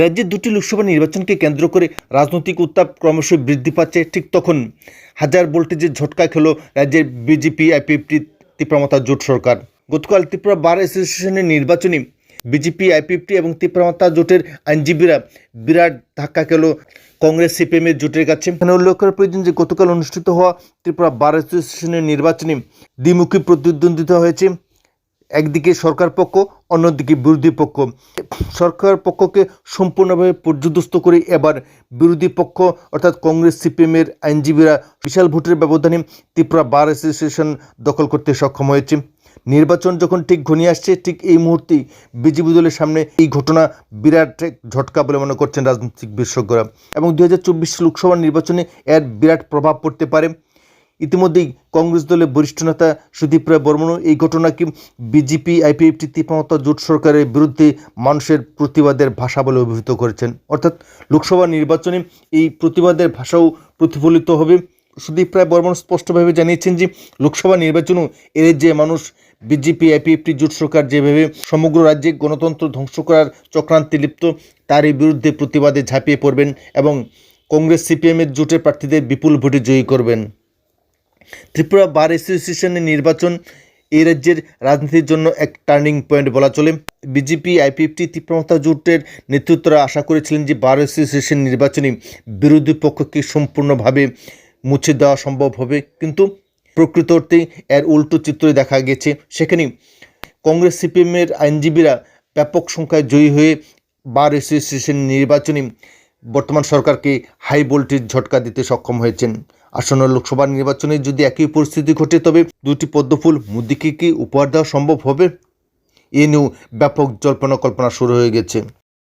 রাজ্যের দুটি লোকসভা নির্বাচনকে কেন্দ্র করে রাজনৈতিক উত্তাপ ক্রমশ বৃদ্ধি পাচ্ছে ঠিক তখন। হাজার ভোল্টেজের ঝটকা খেল রাজ্যের বিজেপি আইপিএফটি তীব্রমতা জোট সরকার। গতকাল ত্রিপুরা বার অ্যাসোসিয়েশনের নির্বাচনে বিজেপি আইপিএফটি এবং তীব্রমতা জোটের আইনজীবীরা বিরাট ধাক্কা খেল কংগ্রেস সিপিএমের জোটের কাছে। এখানে উল্লেখ করা প্রয়োজন যে গতকাল অনুষ্ঠিত হওয়া ত্রিপুরা বার অ্যাসোসিয়েশনের নির্বাচনে দ্বিমুখী প্রতিদ্বন্দ্বিতা হয়েছে। একদিকে সরকার পক্ষ, অন্যদিকে বিরোধী পক্ষ। সরকার পক্ষকে সম্পূর্ণভাবে পর্যদস্ত করে এবার বিরোধী পক্ষ, অর্থাৎ কংগ্রেস, সিপিএমের আইনজীবীরা বিশাল ভোটের ব্যবধানে ত্রিপুরা বার অ্যাসোসিয়েশন দখল করতে সক্ষম হয়েছে। নির্বাচন যখন ঠিক ঘনিয়ে আসছে, ঠিক এই মুহূর্তেই বিজেপি দলের সামনে এই ঘটনা বিরাট ঝটকা বলে মনে করছেন রাজনৈতিক বিশেষজ্ঞরা। এবং দু হাজার চব্বিশ লোকসভা নির্বাচনে এর বিরাট প্রভাব পড়তে পারে। ইতিমধ্যেই কংগ্রেস দলের বরিষ্ঠ নেতা সুদীপ রায় বর্মনও এই ঘটনাকে বিজেপি, আইপিএফটি তীব্রমতা জোট সরকারের বিরুদ্ধে মানুষের প্রতিবাদের ভাষা বলে অভিহিত করেছেন। অর্থাৎ লোকসভা নির্বাচনে এই প্রতিবাদের ভাষাও প্রতিফলিত হবে। সুদীপ রায় বর্মন স্পষ্টভাবে জানিয়েছেন যে, লোকসভা নির্বাচনও এর যে মানুষ, বিজেপি, আইপিএফটি, জোট সরকার যেভাবে সমগ্র রাজ্যে গণতন্ত্র ধ্বংস করার চক্রান্তে লিপ্ত, তারই বিরুদ্ধে প্রতিবাদে ঝাঁপিয়ে পড়বেন এবং কংগ্রেস, সিপিএমের জোটের প্রার্থীদের বিপুল ভোটে জয়ী করবেন। ত্রিপুরা বার অ্যাসোসিয়েশনের নির্বাচন এই রাজ্যের রাজনীতির জন্য এক টার্নিং পয়েন্ট বলা চলে। বিজেপি আইপিএফটি তীব্রমতা জোটের নেতৃত্বরা আশা করেছিলেন যে বার অ্যাসোসিয়েশন নির্বাচনে বিরোধী পক্ষকে সম্পূর্ণভাবে মুছে দেওয়া সম্ভব হবে। কিন্তু প্রকৃত অর্থেই এর উল্টো চিত্রই দেখা গেছে। সেখানে কংগ্রেস, সিপিএমের আইনজীবীরা ব্যাপক সংখ্যায় জয়ী হয়ে বার অ্যাসোসিয়েশন নির্বাচনে বর্তমান সরকারকে হাই ভোল্টেজ ঝটকা দিতে সক্ষম হয়েছেন। আসন্ন লোকসভা নির্বাচনে যদি একই পরিস্থিতি ঘটে, তবে দুটি পদ্মফুল মোদিকে কি উপহার দেওয়া সম্ভব হবে? এ নিয়েও ব্যাপক জল্পনা কল্পনা শুরু হয়ে গেছে।